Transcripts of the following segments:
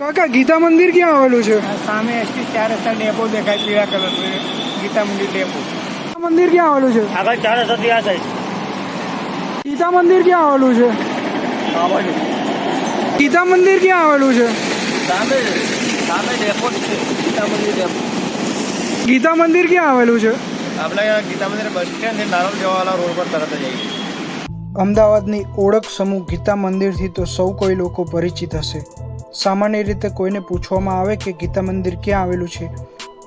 કાકા ગીતા મંદિર ક્યાં આવેલું છે? સામે એસટી ચાર રસ્તા ડેપો દેખાય પીળા કલર ગીતા મંદિર ડેપો. ગીતા મંદિર ક્યાં આવેલું છે? આગળ ચાર રસ્તાથી આ સાઈડ ગીતા મંદિર ક્યાં આવેલું છે? આ બાજુ ગીતા મંદિર ક્યાં આવેલું છે? સામે સામે ડેપો છે ગીતા મંદિર ડેપો. ગીતા મંદિર ક્યાં આવેલું છે? આપણે ગીતા મંદિર બસ સ્ટેન્ડ નારોલ જવાવાળા રોડ પર તરત જ આવી અમદાવાદની ઓળખ સમૂહ ગીતા મંદિરથી તો સૌ કોઈ લોકો પરિચિત હશે. સામાન્ય રીતે કોઈને પૂછવામાં આવે કે ગીતા મંદિર ક્યાં આવેલું છે.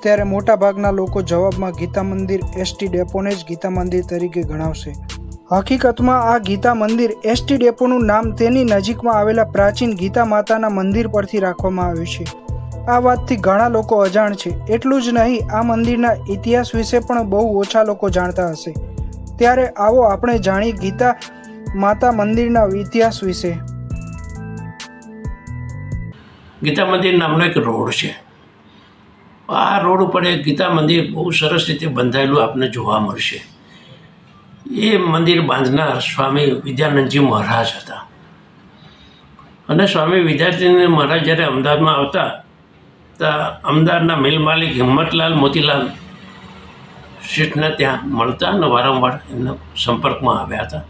ત્યારે મોટાભાગના લોકો જવાબમાં ગીતા મંદિર એસટી ડેપોને જ ગીતા મંદિર તરીકે ગણાવશે. હકીકતમાં આ ગીતા મંદિર એસટી ડેપોનું નામ તેની નજીકમાં આવેલા પ્રાચીન ગીતા માતાના મંદિર પરથી રાખવામાં આવ્યું છે. આ વાતથી ઘણા લોકો અજાણ છે. એટલું જ નહીં, આ મંદિરના ઇતિહાસ વિશે પણ બહુ ઓછા લોકો જાણતા હશે. ત્યારે આવો આપણે જાણી ગીતા માતા મંદિરના ઇતિહાસ વિશે. ગીતા મંદિર નામનો એક રોડ છે. આ રોડ ઉપર એક ગીતા મંદિર બહુ સરસ રીતે બંધાયેલું આપને જોવા મળશે. એ મંદિર બાંધનાર સ્વામી વિદ્યાનંદજી મહારાજ હતા. અને સ્વામી વિદ્યાર્થીને મહારાજ જ્યારે અમદાવાદમાં આવતા ત્યાં અમદાવાદના મિલ માલિક હિંમતલાલ મોતીલાલ શેઠને ત્યાં મળતા અને વારંવાર એમના સંપર્કમાં આવ્યા હતા.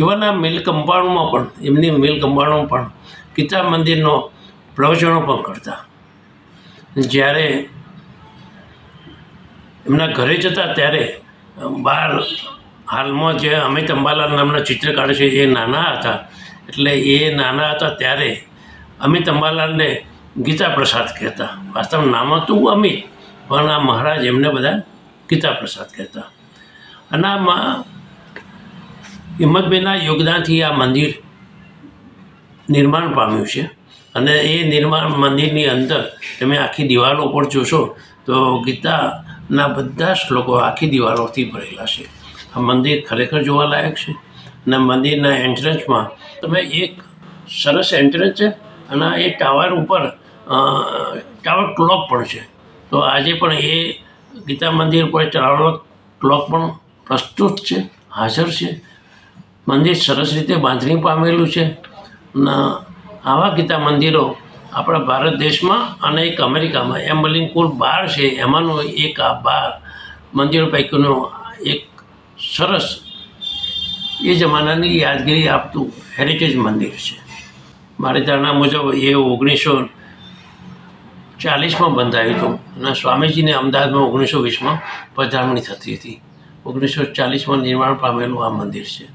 યુવાના મિલ કંપાઉન્ડમાં પણ, એમની મિલ કંપાઉન્ડમાં પણ ગીતા મંદિરનો પ્રવચનો પણ કરતા. જ્યારે એમના ઘરે જતા ત્યારે બહાર હાલમાં જે અમિત અંબાલાલ નામના ચિત્રકાર છે, એ નાના હતા. એટલે એ નાના હતા ત્યારે અમિત અંબાલાલને ગીતા પ્રસાદ કહેતા. વાસ્તવ નામ હતું અમિત, પણ આ મહારાજ એમને બધા ગીતા પ્રસાદ કહેતા. અને આમાં હિંમતબેનના યોગદાનથી આ મંદિર નિર્માણ પામ્યું છે. અને એ નિર્માણ મંદિરની અંદર તમે આખી દિવાલો પર જોશો, તો ગીતાના બધા શ્લોકો આખી દિવાલોથી ભરેલા છે. આ મંદિર ખરેખર જોવાલાયક છે. અને મંદિરના એન્ટ્રન્સમાં તમે એક સરસ એન્ટ્રન્સ છે અને એ ટાવર ઉપર ટાવર ક્લોક પણ છે. તો આજે પણ એ ગીતા મંદિર પર ટાવર ક્લોક પણ પ્રસ્તુત છે, હાજર છે. મંદિર સરસ રીતે બાંધણી પામેલું છે. અને આવા ગીતા મંદિરો આપણા ભારત દેશમાં અને એક અમેરિકામાં એમ મળીને કુલ બાર છે, એમાંનું એક આ બાર મંદિરો પૈકીનું એક સરસ એ જમાનાની યાદગીરી આપતું હેરિટેજ મંદિર છે. મારી ધારણા મુજબ એ ઓગણીસો ચાલીસમાં બંધાયું હતું અને સ્વામીજીને અમદાવાદમાં ઓગણીસો વીસમાં પધારણી થતી હતી. ઓગણીસો ચાલીસમાં નિર્માણ પામેલું આ મંદિર છે.